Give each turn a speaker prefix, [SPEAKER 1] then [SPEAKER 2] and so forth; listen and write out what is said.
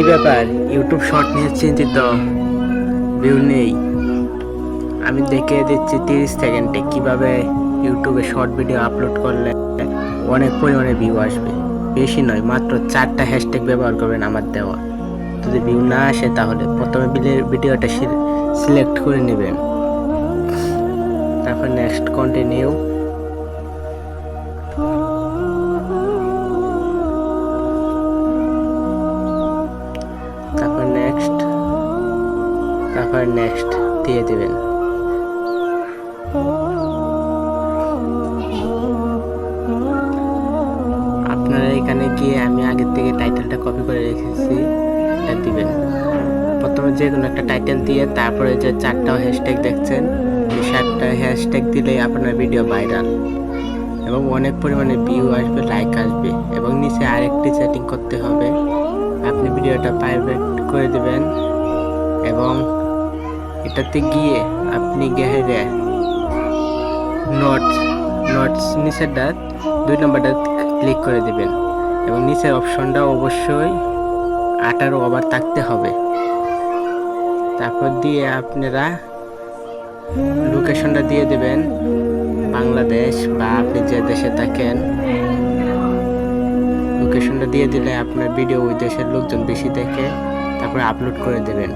[SPEAKER 1] কি ব্যাপার YouTube short নিয়ে চিন্তিত। ভিউ নেই। আমি দেখে দিচ্ছি তিরিশ সেকেন্ডে কীভাবে ইউটিউবে শর্ট ভিডিও আপলোড করলে অনেক পরিমাণে ভিউ আসবে। বেশি নয়, মাত্র চারটা হ্যাশট্যাগ ব্যবহার করবেন আমার দেওয়া। যদি ভিউ না আসে তাহলে প্রথমে ভিডিও- ভিডিওটা সিলেক্ট করে নেবেন। তারপর নেক্সট কন্টিনিউ তারপর নেক্সট দিয়ে দেবেন। আপনারা এখানে গিয়ে আমি আগের থেকে টাইটেলটা কপি করে রেখেছি, এটা দিবেন। প্রথমে যে কোনো একটা টাইটেল দিয়ে তারপরে যে চারটা হ্যাশট্যাগ দেখছেন, এই চারটা হ্যাশট্যাগ দিলেই আপনার ভিডিও ভাইরাল এবং অনেক পরিমাণে ভিউ আসবে লাইক আসবে এবং নিচে আরেকটি সেটিং করতে হবে। আপনি ভিডিওটা প্রাইভেট করে দেবেন এবং এটাতে গিয়ে আপনি গেহে নোটস নোটস নিচেরটা দুই নম্বর নম্বরটা ক্লিক করে দিবেন। এবং নিচের অপশনটা অবশ্যই আঠারো ওভার থাকতে হবে। তারপর দিয়ে আপনারা লোকেশনটা দিয়ে দেবেন। বাংলাদেশ বা আপনি যে দেশে থাকেন লোকেশনটা দিয়ে দিলে আপনার ভিডিও ওই দেশের লোকজন বেশি দেখে, তারপরে আপলোড করে দেবেন।